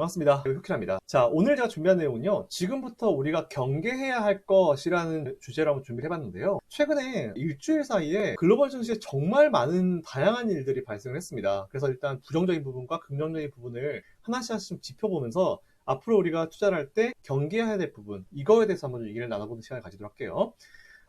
반갑습니다. 효키랍니다. 자, 오늘 제가 준비한 내용은요. 지금부터 우리가 경계해야 할 것이라는 주제로 한번 준비를 해봤는데요. 최근에 일주일 사이에 글로벌 증시에 정말 많은 다양한 일들이 발생을 했습니다. 그래서 일단 부정적인 부분과 긍정적인 부분을 하나씩 하나씩 좀 짚어보면서 앞으로 우리가 투자를 할 때 경계해야 될 부분, 이거에 대해서 한번 좀 얘기를 나눠보는 시간을 가지도록 할게요.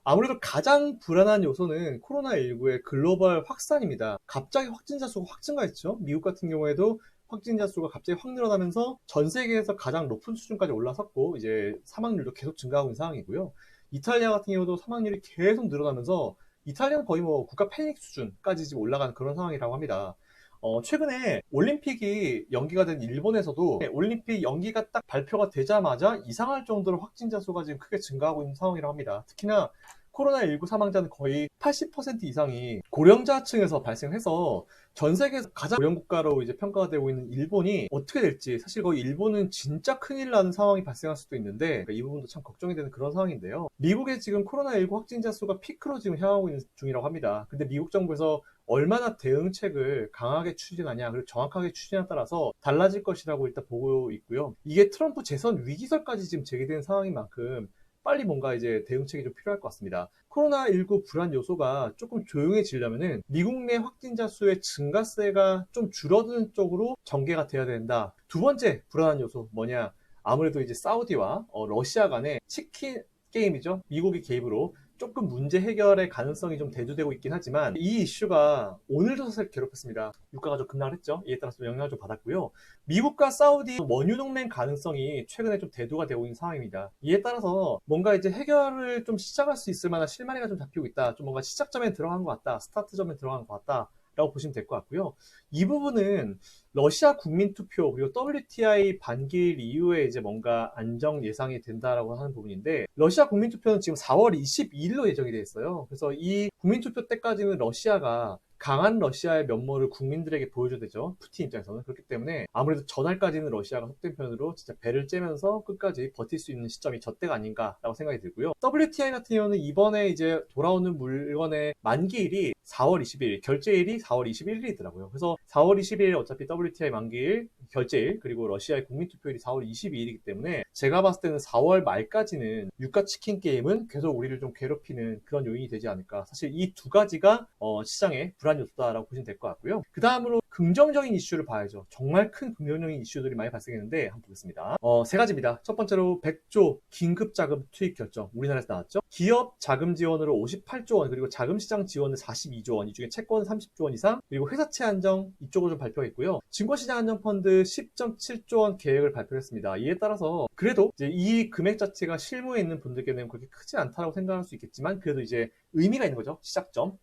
아무래도 가장 불안한 요소는 코로나19의 글로벌 확산입니다. 갑자기 확진자 수가 확 증가했죠. 미국 같은 경우에도 확진자 수가 갑자기 확 늘어나면서 전 세계에서 가장 높은 수준까지 올라섰고 이제 사망률도 계속 증가하고 있는 상황이고요. 이탈리아 같은 경우도 사망률이 계속 늘어나면서 이탈리아는 거의 뭐 국가 패닉 수준까지 지금 올라가는 그런 상황이라고 합니다. 어, 최근에 올림픽이 연기가 된 일본에서도 올림픽 연기가 딱 발표가 되자마자 이상할 정도로 확진자 수가 지금 크게 증가하고 있는 상황이라고 합니다. 특히나 코로나19 사망자는 거의 80% 이상이 고령자층에서 발생해서 전 세계에서 가장 고령 국가로 이제 평가가 되고 있는 일본이 어떻게 될지 사실 거의 일본은 진짜 큰일 나는 상황이 발생할 수도 있는데 그러니까 이 부분도 참 걱정이 되는 그런 상황인데요. 미국의 지금 코로나19 확진자 수가 피크로 지금 향하고 있는 중이라고 합니다. 근데 미국 정부에서 얼마나 대응책을 강하게 추진하냐 그리고 정확하게 추진에 따라서 달라질 것이라고 일단 보고 있고요. 이게 트럼프 재선 위기설까지 지금 제기된 상황인 만큼 빨리 뭔가 이제 대응책이 좀 필요할 것 같습니다. 코로나19 불안 요소가 조금 조용해지려면은 미국 내 확진자 수의 증가세가 좀 줄어드는 쪽으로 전개가 돼야 된다. 두 번째 불안한 요소 뭐냐? 아무래도 이제 사우디와 어, 러시아 간의 치킨 게임이죠. 미국의 개입으로 조금 문제 해결의 가능성이 좀 대두되고 있긴 하지만 이 이슈가 오늘도 사실 괴롭혔습니다. 유가가 좀 급락을 했죠. 이에 따라서 영향을 좀 받았고요. 미국과 사우디 원유 동맹 가능성이 최근에 좀 대두가 되고 있는 상황입니다. 이에 따라서 뭔가 이제 해결을 좀 시작할 수 있을 만한 실마리가 좀 잡히고 있다. 좀 뭔가 시작점에 들어간 것 같다. 스타트점에 들어간 것 같다. 라고 보시면 될 것 같고요. 이 부분은 러시아 국민 투표 그리고 WTI 반기일 이후에 이제 뭔가 안정 예상이 된다라고 하는 부분인데 러시아 국민 투표는 지금 4월 22일로 예정이 돼 있어요. 그래서 이 국민 투표 때까지는 러시아가 강한 러시아의 면모를 국민들에게 보여줘야 되죠. 푸틴 입장에서는. 그렇기 때문에 아무래도 전날까지는 러시아가 속된 편으로 진짜 배를 째면서 끝까지 버틸 수 있는 시점이 저때가 아닌가라고 생각이 들고요. WTI 같은 경우는 이번에 이제 돌아오는 물건의 만기일이 4월 21일, 결제일이 4월 21일이더라고요. 그래서 4월 21일 어차피 WTI 만기일, 결제일, 그리고 러시아의 국민투표일이 4월 22일이기 때문에 제가 봤을 때는 4월 말까지는 유가 치킨 게임은 계속 우리를 좀 괴롭히는 그런 요인이 되지 않을까. 사실 이 두 가지가 어, 시장에 불안 요소다라고 보시면 될 것 같고요. 그 다음으로 긍정적인 이슈를 봐야죠. 정말 큰 긍정적인 이슈들이 많이 발생했는데 한번 보겠습니다. 어, 세 가지입니다. 첫 번째로 100조 긴급 자금 투입 결정 우리나라에서 나왔죠. 기업 자금 지원으로 58조 원 그리고 자금 시장 지원을 42조 원, 이 중에 채권 30조 원 이상 그리고 회사채 안정 이쪽으로 좀 발표했고요. 증권시장 안정 펀드 10.7조 원 계획을 발표했습니다. 이에 따라서 그래도 이 금액 자체가 실무에 있는 분들께는 그렇게 크지 않다고 생각할 수 있겠지만 그래도 이제 의미가 있는 거죠. 시작점.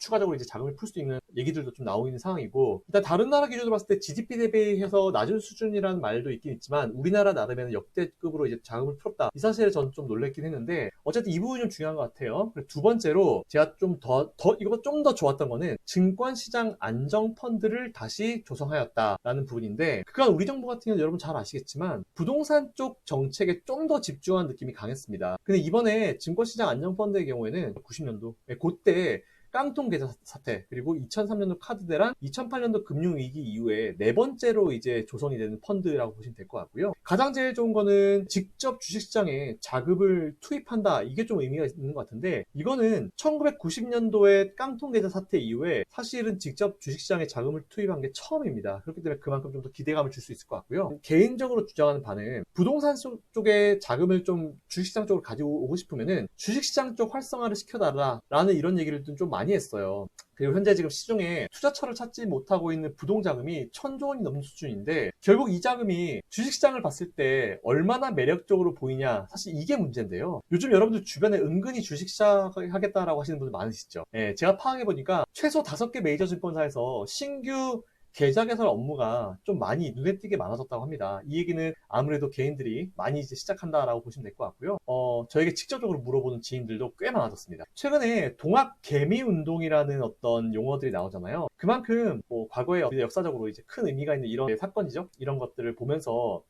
추가적으로 이제 자금을 풀 수 있는 얘기들도 좀 나오고 있는 상황이고 일단 다른 나라 기준으로 봤을 때 GDP 대비해서 낮은 수준이라는 말도 있긴 있지만 우리나라 나름에는 역대급으로 이제 자금을 풀었다. 이 사실에 저는 좀 놀랬긴 했는데 어쨌든 이 부분이 좀 중요한 것 같아요. 두 번째로 제가 좀 더 더 이거 좀더 좋았던 거는 증권시장 안정 펀드를 다시 조성하였다라는 부분인데 그간 우리 정부 같은 경우는 여러분 잘 아시겠지만 부동산 쪽 정책에 좀 더 집중한 느낌이 강했습니다. 근데 이번에 증권시장 안정 펀드의 경우에는 90년도 그때 깡통 계좌 사태 그리고 2003년도 카드 대란 2008년도 금융위기 이후에 네 번째로 이제 조성이 되는 펀드라고 보시면 될 것 같고요. 가장 제일 좋은 거는 직접 주식시장에 자금을 투입한다. 이게 좀 의미가 있는 것 같은데 이거는 1990년도에 깡통 계좌 사태 이후에 사실은 직접 주식시장에 자금을 투입한 게 처음입니다. 그렇기 때문에 그만큼 좀 더 기대감을 줄 수 있을 것 같고요. 개인적으로 주장하는 바는 부동산 쪽에 자금을 좀 주식시장 쪽으로 가지고 오고 싶으면은 주식시장 쪽 활성화를 시켜달라 라는 이런 얘기를 좀 많이 많이 했어요. 그리고 현재 지금 시중에 투자처를 찾지 못하고 있는 부동 자금이 천조 원이 넘는 수준인데 결국 이 자금이 주식시장을 봤을 때 얼마나 매력적으로 보이냐 사실 이게 문제인데요. 요즘 여러분들 주변에 은근히 주식시장 하겠다라고 하시는 분들 많으시죠. 예, 제가 파악해 보니까 최소 5개 메이저 증권사에서 신규 계좌 개설 업무가 좀 많이 눈에 띄게 많아졌다고 합니다. 이 얘기는 아무래도 개인들이 많이 이제 시작한다라고 보시면 될 것 같고요. 어, 저에게 직접적으로 물어보는 지인들도 꽤 많아졌습니다. 최근에 동학 개미 운동이라는 어떤 용어들이 나오잖아요. 그만큼 뭐 과거에 역사적으로 이제 큰 의미가 있는 이런 사건이죠. 이런 것들을 보면서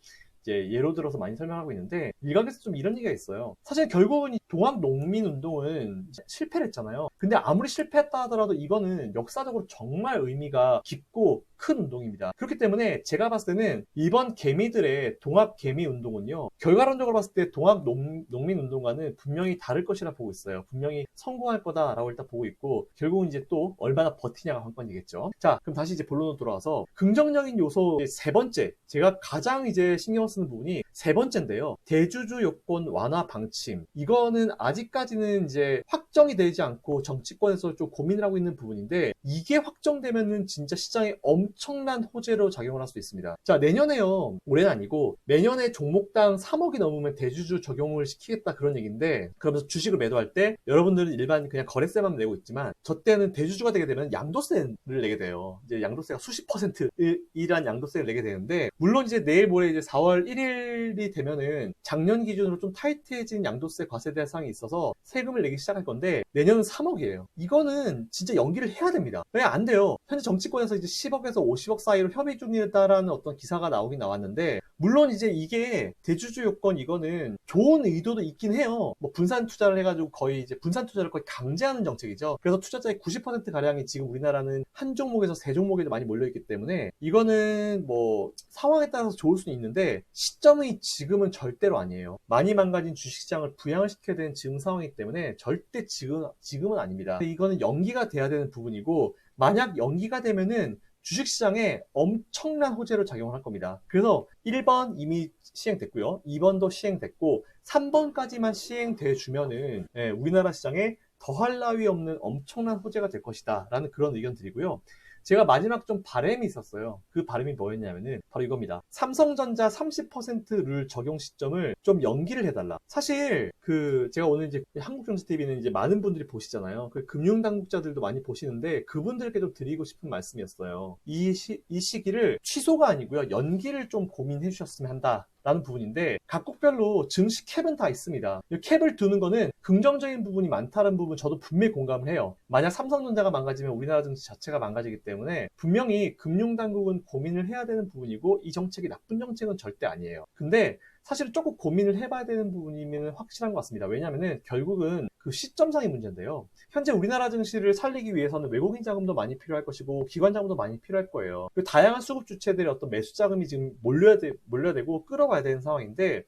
이제 예로 들어서 많이 설명하고 있는데 일각에서 좀 이런 얘기가 있어요. 사실 결국은 이 동학 농민 운동은 실패를 했잖아요. 근데 아무리 실패했다 하더라도 이거는 역사적으로 정말 의미가 깊고 큰 운동입니다. 그렇기 때문에 제가 봤을 때는 이번 개미들의 동학 개미 운동은요, 결과론적으로 봤을 때 동학 농, 농민 운동과는 분명히 다를 것이라 보고 있어요. 분명히 성공할 거다라고 일단 보고 있고, 결국은 이제 또 얼마나 버티냐가 관건이겠죠. 자, 그럼 다시 이제 본론으로 돌아와서 긍정적인 요소 세 번째, 제가 가장 이제 신경 쓰는 부분이 세 번째인데요. 대주주 요건 완화 방침. 이거는 아직까지는 이제 확정이 되지 않고 정치권에서 좀 고민을 하고 있는 부분인데 이게 확정되면은 진짜 시장에 엄 청난 호재로 작용을 할 수 있습니다. 자, 내년에요. 올해는 아니고 내년에 종목당 3억이 넘으면 대주주 적용을 시키겠다 그런 얘기인데 그러면서 주식을 매도할 때 여러분들은 일반 그냥 거래세만 내고 있지만 저 때는 대주주가 되게 되면 양도세를 내게 돼요. 이제 양도세가 수십 퍼센트이란 양도세를 내게 되는데 물론 이제 내일 모레 이제 4월 1일이 되면은 작년 기준으로 좀 타이트해진 양도세 과세 대상이 있어서 세금을 내기 시작할 건데 내년은 3억이에요. 이거는 진짜 연기를 해야 됩니다. 왜 안 돼요? 현재 정치권에서 이제 10억에서 50억 사이로 협의 중이다라는 어떤 기사가 나오긴 나왔는데 물론 이제 이게 대주주 요건 이거는 좋은 의도도 있긴 해요. 뭐 분산 투자를 해가지고 거의 이제 분산 투자를 거의 강제하는 정책이죠. 그래서 투자자의 90% 가량이 지금 우리나라는 한 종목에서 세 종목에 많이 몰려있기 때문에 이거는 뭐 상황에 따라서 좋을 수는 있는데 시점이 지금은 절대로 아니에요. 많이 망가진 주식시장을 부양을 시켜야 되는 지금 상황이기 때문에 절대 지금 지금은 아닙니다. 이거는 연기가 돼야 되는 부분이고 만약 연기가 되면은 주식시장에 엄청난 호재로 작용을 할 겁니다. 그래서 1번 이미 시행됐고요. 2번도 시행됐고 3번까지만 시행돼 주면은 예, 우리나라 시장에 더할 나위 없는 엄청난 호재가 될 것이다 라는 그런 의견 드리고요. 제가 마지막 좀 바램이 있었어요. 그 바램이 뭐였냐면은 바로 이겁니다. 삼성전자 30%를 적용 시점을 좀 연기를 해달라. 사실 그 제가 오늘 이제 한국경제TV는 이제 많은 분들이 보시잖아요. 그 금융당국자들도 많이 보시는데 그분들께 좀 드리고 싶은 말씀이었어요. 이, 시, 이 시기를 취소가 아니고요. 연기를 좀 고민해 주셨으면 한다. 라는 부분인데 각국별로 증시 캡은 다 있습니다. 이 캡을 두는 거는 긍정적인 부분이 많다는 부분 저도 분명히 공감을 해요. 만약 삼성전자가 망가지면 우리나라 증시 자체가 망가지기 때문에 분명히 금융당국은 고민을 해야 되는 부분이고 이 정책이 나쁜 정책은 절대 아니에요. 근데 사실 조금 고민을 해봐야 되는 부분이면 확실한 것 같습니다. 왜냐하면 결국은 그 시점상의 문제인데요. 현재 우리나라 증시를 살리기 위해서는 외국인 자금도 많이 필요할 것이고 기관 자금도 많이 필요할 거예요. 그 다양한 수급 주체들의 어떤 매수 자금이 지금 몰려야 돼, 몰려야 되고 끌어가야 되는 상황인데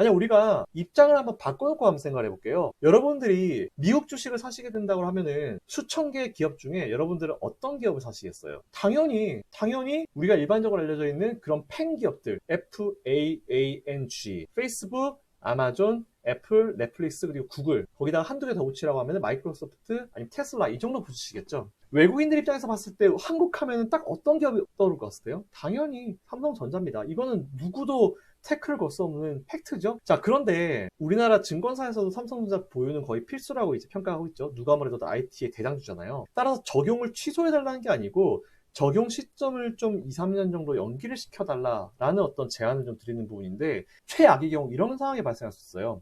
만약 우리가 입장을 한번 바꿔놓고 한번 생각을 해볼게요. 여러분들이 미국 주식을 사시게 된다고 하면은 수천 개의 기업 중에 여러분들은 어떤 기업을 사시겠어요? 당연히, 당연히 우리가 일반적으로 알려져 있는 그런 팬 기업들, F-A-A-N-G, 페이스북, 아마존, 애플, 넷플릭스, 그리고 구글, 거기다가 한두 개 더 붙이라고 하면 마이크로소프트, 아니면 테슬라, 이 정도 붙이시겠죠? 외국인들 입장에서 봤을 때 한국 하면은 딱 어떤 기업이 떠오를 것 같으세요? 당연히 삼성전자입니다. 이거는 누구도 태클을 걸 수 없는 팩트죠. 자, 그런데 우리나라 증권사에서도 삼성전자 보유는 거의 필수라고 이제 평가하고 있죠. 누가 뭐래도 IT의 대장주잖아요. 따라서 적용을 취소해달라는 게 아니고 적용 시점을 좀 2, 3년 정도 연기를 시켜달라라는 어떤 제안을 좀 드리는 부분인데 최악의 경우 이런 상황이 발생할 수 있어요.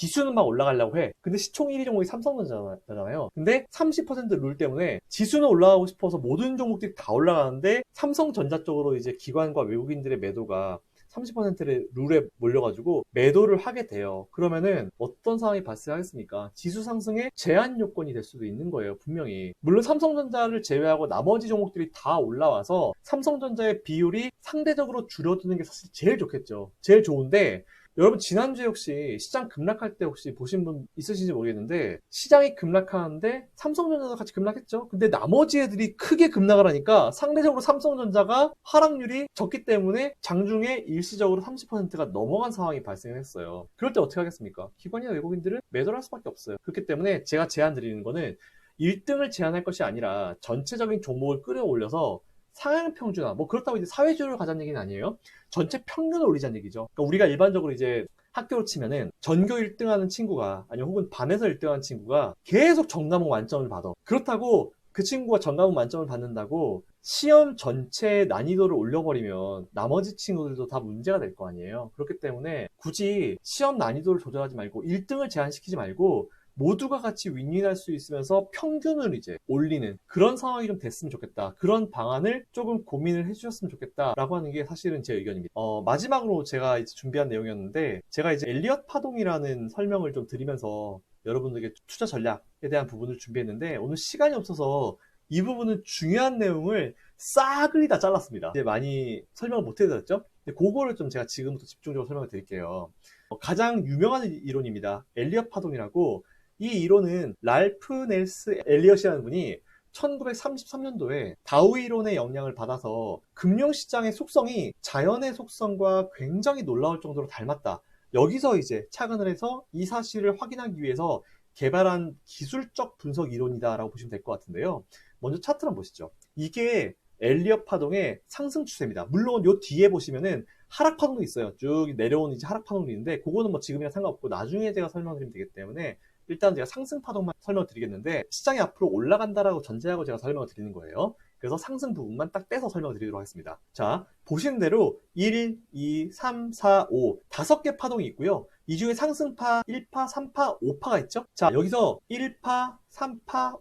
지수는 막 올라가려고 해. 근데 시총 1위 종목이 삼성전자잖아요. 근데 30%룰 때문에 지수는 올라가고 싶어서 모든 종목들이 다 올라가는데 삼성전자 쪽으로 이제 기관과 외국인들의 매도가 30%의 룰에 몰려가지고 매도를 하게 돼요. 그러면은 어떤 상황이 발생하겠습니까? 지수 상승의 제한 요건이 될 수도 있는 거예요. 분명히. 물론 삼성전자를 제외하고 나머지 종목들이 다 올라와서 삼성전자의 비율이 상대적으로 줄어드는 게 사실 제일 좋겠죠. 제일 좋은데 여러분 지난주에 혹시 시장 급락할 때 혹시 보신 분 있으신지 모르겠는데 시장이 급락하는데 삼성전자도 같이 급락했죠. 근데 나머지 애들이 크게 급락을 하니까 상대적으로 삼성전자가 하락률이 적기 때문에 장중에 일시적으로 30%가 넘어간 상황이 발생했어요. 그럴 때 어떻게 하겠습니까? 기관이나 외국인들은 매도를 할 수밖에 없어요. 그렇기 때문에 제가 제안 드리는 거는 1등을 제한할 것이 아니라 전체적인 종목을 끌어올려서 상향 평준화, 뭐 그렇다고 이제 사회주의를 가자는 얘기는 아니에요. 전체 평균을 올리자는 얘기죠. 그러니까 우리가 일반적으로 이제 학교로 치면은 전교 1등 하는 친구가 아니면 혹은 반에서 1등 하는 친구가 계속 정과목 만점을 받아. 그렇다고 그 친구가 정과목 만점을 받는다고 시험 전체 난이도를 올려버리면 나머지 친구들도 다 문제가 될 거 아니에요. 그렇기 때문에 굳이 시험 난이도를 조절하지 말고 1등을 제한시키지 말고 모두가 같이 윈윈할 수 있으면서 평균을 이제 올리는 그런 상황이 좀 됐으면 좋겠다. 그런 방안을 조금 고민을 해주셨으면 좋겠다라고 하는 게 사실은 제 의견입니다. 어, 마지막으로 제가 이제 준비한 내용이었는데 제가 이제 엘리엇 파동이라는 설명을 좀 드리면서 여러분들에게 투자 전략에 대한 부분을 준비했는데 오늘 시간이 없어서 이 부분은 중요한 내용을 싸그리 다 잘랐습니다. 이제 많이 설명을 못 해드렸죠? 근데 그거를 좀 제가 지금부터 집중적으로 설명을 드릴게요. 어, 가장 유명한 이론입니다. 엘리엇 파동이라고 이 이론은 랄프 넬스 엘리엇이라는 분이 1933년도에 다우 이론의 영향을 받아서 금융시장의 속성이 자연의 속성과 굉장히 놀라울 정도로 닮았다. 여기서 이제 착안을 해서 이 사실을 확인하기 위해서 개발한 기술적 분석 이론이다라고 보시면 될 것 같은데요. 먼저 차트 한번 보시죠. 이게 엘리엇 파동의 상승 추세입니다. 물론 요 뒤에 보시면은 하락 파동도 있어요. 쭉 내려오는 이제 하락 파동도 있는데 그거는 뭐 지금이랑 상관없고 나중에 제가 설명드리면 되기 때문에 일단 제가 상승 파동만 설명드리겠는데 시장이 앞으로 올라간다라고 전제하고 제가 설명을 드리는 거예요. 그래서 상승 부분만 딱 떼서 설명드리도록 하겠습니다. 자, 보시는 대로 1, 2, 3, 4, 5 다섯 개 파동이 있고요. 이 중에 상승파 1파, 3파, 5파가 있죠? 자, 여기서 1파, 3파,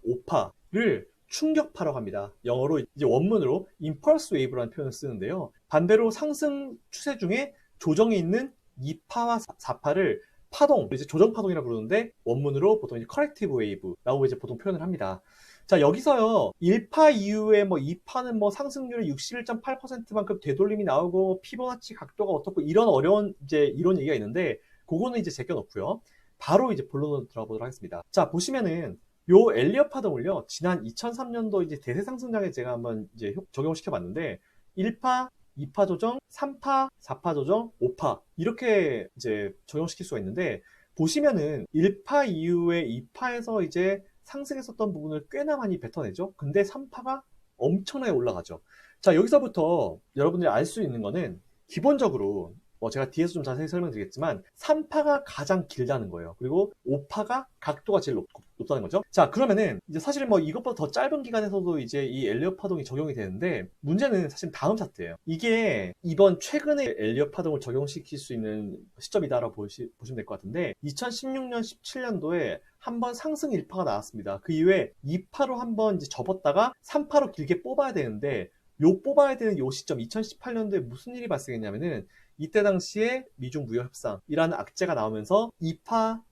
5파를 충격파라고 합니다. 영어로 이제 원문으로 impulse wave라는 표현을 쓰는데요. 반대로 상승 추세 중에 조정이 있는 2파와 4파를 파동, 이제 조정 파동이라고 부르는데 원문으로 보통 이제 corrective wave라고 이제 보통 표현을 합니다. 자, 여기서요. 1파 이후에 뭐 2파는 뭐 상승률이 61.8%만큼 되돌림이 나오고 피보나치 각도가 어떻고 이런 어려운 이제 이런 얘기가 있는데 그거는 이제 제껴놓고요. 바로 이제 본론으로 들어가 보도록 하겠습니다. 자, 보시면은 요 엘리엇 파동을요, 지난 2003년도 이제 대세 상승장에 제가 한번 이제 적용을 시켜 봤는데, 1파, 2파 조정, 3파, 4파 조정, 5파. 이렇게 이제 적용시킬 수가 있는데, 보시면은 1파 이후에 2파에서 이제 상승했었던 부분을 꽤나 많이 뱉어내죠. 근데 3파가 엄청나게 올라가죠. 자, 여기서부터 여러분들이 알 수 있는 거는 기본적으로 뭐 제가 뒤에서 좀 자세히 설명드리겠지만 3파가 가장 길다는 거예요. 그리고 5파가 각도가 제일 높, 다는 거죠. 자, 그러면은 이제 사실 뭐 이것보다 더 짧은 기간에서도 이제 이 엘리엇 파동이 적용이 되는데 문제는 사실 다음 차트예요. 이게 이번 최근에 엘리엇 파동을 적용시킬 수 있는 시점이다라고 보시, 보시면 될 것 같은데 2016년 17년도에 한번 상승 1파가 나왔습니다. 그 이후에 2파로 한번 이제 접었다가 3파로 길게 뽑아야 되는데 요 뽑아야 되는 요 시점 2018년도에 무슨 일이 발생했냐면은 이때 당시에 미중 무역 협상이라는 악재가 나오면서 2파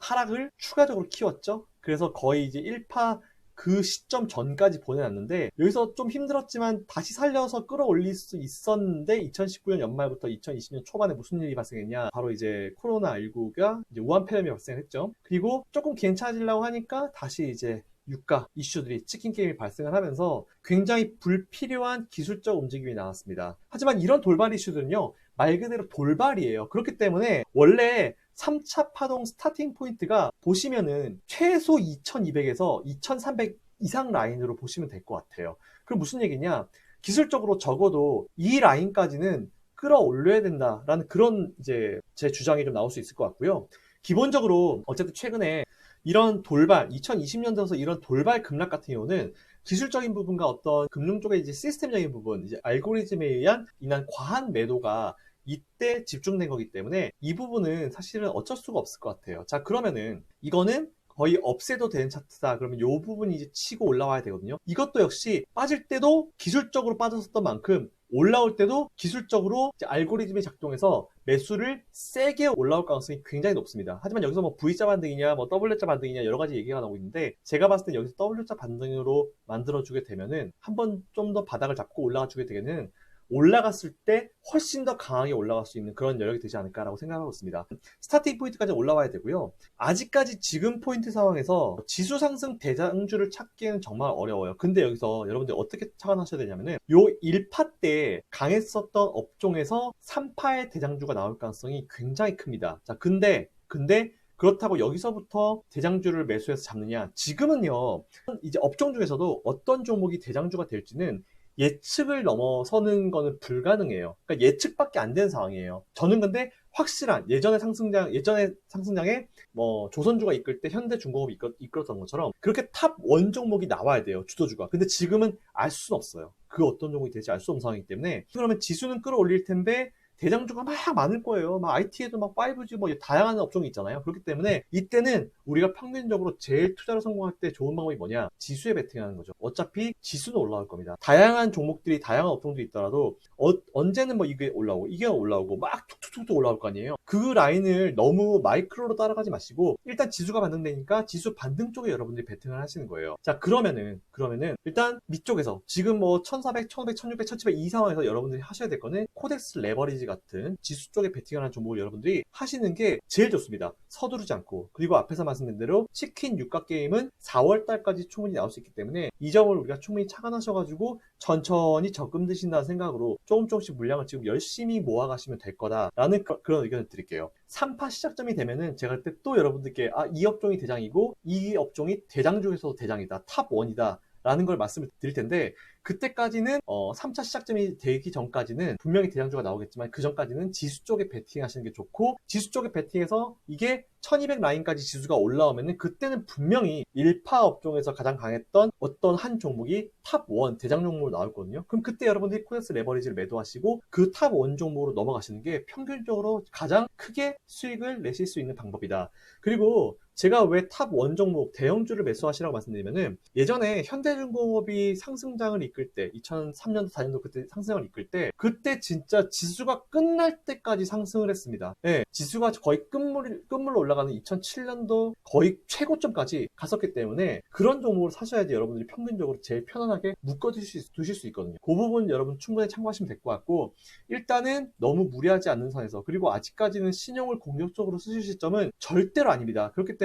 하락을 추가적으로 키웠죠. 그래서 거의 이제 1파 그 시점 전까지 보내놨는데 여기서 좀 힘들었지만 다시 살려서 끌어올릴 수 있었는데 2019년 연말부터 2020년 초반에 무슨 일이 발생했냐. 바로 이제 코로나19가 이제 우한 폐렴이 발생했죠. 그리고 조금 괜찮아지려고 하니까 다시 이제 유가 이슈들이 치킨 게임이 발생을 하면서 굉장히 불필요한 기술적 움직임이 나왔습니다. 하지만 이런 돌발 이슈들은요 말 그대로 돌발이에요. 그렇기 때문에 원래 3차 파동 스타팅 포인트가 보시면은 최소 2200에서 2300 이상 라인으로 보시면 될 것 같아요. 그럼 무슨 얘기냐? 기술적으로 적어도 이 라인까지는 끌어올려야 된다라는 그런 이제 제 주장이 좀 나올 수 있을 것 같고요. 기본적으로 어쨌든 최근에 이런 돌발, 2020년 들어서 이런 돌발 급락 같은 경우는 기술적인 부분과 어떤 금융 쪽의 이제 시스템적인 부분, 이제 알고리즘에 의한 인한 과한 매도가 이때 집중된 거기 때문에 이 부분은 사실은 어쩔 수가 없을 것 같아요. 자, 그러면은 이거는 거의 없애도 되는 차트다. 그러면 이 부분이 이제 치고 올라와야 되거든요. 이것도 역시 빠질 때도 기술적으로 빠졌었던 만큼 올라올 때도 기술적으로 알고리즘이 작동해서 매수를 세게 올라올 가능성이 굉장히 높습니다. 하지만 여기서 뭐 V자 반등이냐, 뭐 W자 반등이냐 여러 가지 얘기가 나오고 있는데 제가 봤을 때 여기서 W자 반등으로 만들어주게 되면은 한 번 좀 더 바닥을 잡고 올라가 주게 되면은 올라갔을 때 훨씬 더 강하게 올라갈 수 있는 그런 여력이 되지 않을까라고 생각하고 있습니다. 스타팅 포인트까지 올라와야 되고요. 아직까지 지금 포인트 상황에서 지수 상승 대장주를 찾기에는 정말 어려워요. 근데 여기서 여러분들 어떻게 착안하셔야 되냐면은 요 1파 때 강했었던 업종에서 3파의 대장주가 나올 가능성이 굉장히 큽니다. 자, 근데 근데 그렇다고 여기서부터 대장주를 매수해서 잡느냐? 지금은요, 이제 업종 중에서도 어떤 종목이 대장주가 될지는 예측을 넘어서는 거는 불가능해요. 그러니까 예측밖에 안 되는 상황이에요. 저는 근데 확실한 예전의 상승장, 예전의 상승장에 뭐 조선주가 이끌 때 현대중공업이 이끌, 이끌 었던 것처럼 그렇게 탑 원 종목이 나와야 돼요. 주도주가. 근데 지금은 알 수는 없어요. 그 어떤 종목이 될지 알 수 없는 상황이기 때문에 그러면 지수는 끌어올릴 텐데 대장주가 막 많을 거예요. 막 IT에도 막 5G 뭐 다양한 업종이 있잖아요. 그렇기 때문에 이때는 우리가 평균적으로 제일 투자를 성공할 때 좋은 방법이 뭐냐? 지수에 베팅하는 거죠. 어차피 지수는 올라올 겁니다. 다양한 종목들이 다양한 업종도 있더라도 어- 언제는 뭐 이게 올라오고 이게 올라오고 막 툭툭툭 올라올 거 아니에요. 그 라인을 너무 마이크로로 따라가지 마시고 일단 지수가 반등되니까 지수 반등 쪽에 여러분들이 베팅을 하시는 거예요. 자 그러면은 그러면은 일단 밑쪽에서 지금 뭐 1400, 1500, 1600, 1700 이 상황에서 여러분들이 하셔야 될 거는 코덱스 레버리지 같은 지수 쪽에 베팅을 하는 종목을 여러분들이 하시는 게 제일 좋습니다. 서두르지 않고 그리고 앞에서 말씀드린 대로 치킨 육각 게임은 4월 달까지 충분히 나올 수 있기 때문에 이 점을 우리가 충분히 착안하셔가지고 천천히 적금 드신다는 생각으로 조금 조금씩 물량을 지금 열심히 모아가시면 될 거다라는 그- 그런 의견을 드릴게요. 3파 시작점이 되면은 제가 그때 또 여러분들께 아, 이 업종이 대장이고 이 업종이 대장 중에서도 대장이다. 탑 1이다. 라는 걸 말씀을 드릴 텐데 그때까지는 어, 3차 시작점이 되기 전까지는 분명히 대장주가 나오겠지만 그 전까지는 지수 쪽에 베팅 하시는 게 좋고 지수 쪽에 베팅해서 이게 1200 라인까지 지수가 올라오면은 그때는 분명히 1파 업종에서 가장 강했던 어떤 한 종목이 탑1 대장 종목으로 나올 거거든요. 그럼 그때 여러분들이 코덱스 레버리지를 매도하시고 그 탑 1 종목으로 넘어가시는 게 평균적으로 가장 크게 수익을 내실 수 있는 방법이다. 그리고 제가 왜 탑 원 종목 대형주를 매수하시라고 말씀드리면은 예전에 현대중공업이 상승장을 이끌 때 2003년도 4년도 그때 상승을 이끌 때 그때 진짜 지수가 끝날 때까지 상승을 했습니다. 예, 지수가 거의 끝물 끝물로 올라가는 2007년도 거의 최고점까지 갔었기 때문에 그런 종목을 사셔야지 여러분들이 평균적으로 제일 편안하게 묶어 두실 수, 있거든요. 그 부분 여러분 충분히 참고하시면 될 것 같고 일단은 너무 무리하지 않는 선에서 그리고 아직까지는 신용을 공격적으로 쓰실 시점은 절대로 아닙니다. 그렇기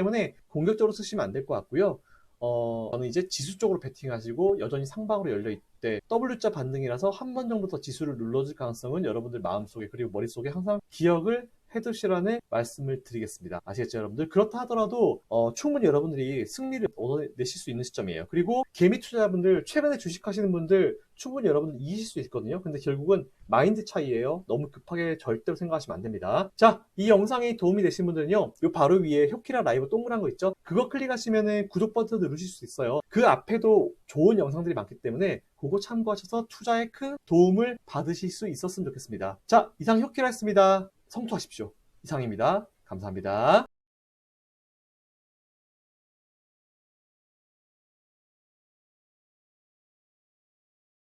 공격적으로 쓰시면 안 될 것 같고요. 어, 저는 이제 지수 쪽으로 베팅하시고 여전히 상방으로 열려 있대 W자 반등이라서 한 번 정도 더 지수를 눌러줄 가능성은 여러분들 마음속에 그리고 머릿속에 항상 기억을 해두시라는 말씀을 드리겠습니다. 아시겠죠, 여러분들? 그렇다 하더라도 어, 충분히 여러분들이 승리를 얻어내실 수 있는 시점이에요. 그리고 개미 투자자분들 최근에 주식하시는 분들 충분히 여러분들 이기실 수 있거든요. 근데 결국은 마인드 차이예요. 너무 급하게 절대로 생각하시면 안 됩니다. 자, 이 영상이 도움이 되신 분들은요. 요 바로 위에 효키라 라이브 동그란 거 있죠? 그거 클릭하시면은 구독 버튼 누르실 수 있어요. 그 앞에도 좋은 영상들이 많기 때문에 그거 참고하셔서 투자에 큰 도움을 받으실 수 있었으면 좋겠습니다. 자, 이상 효키라였습니다. 성투하십시오. 이상입니다. 감사합니다.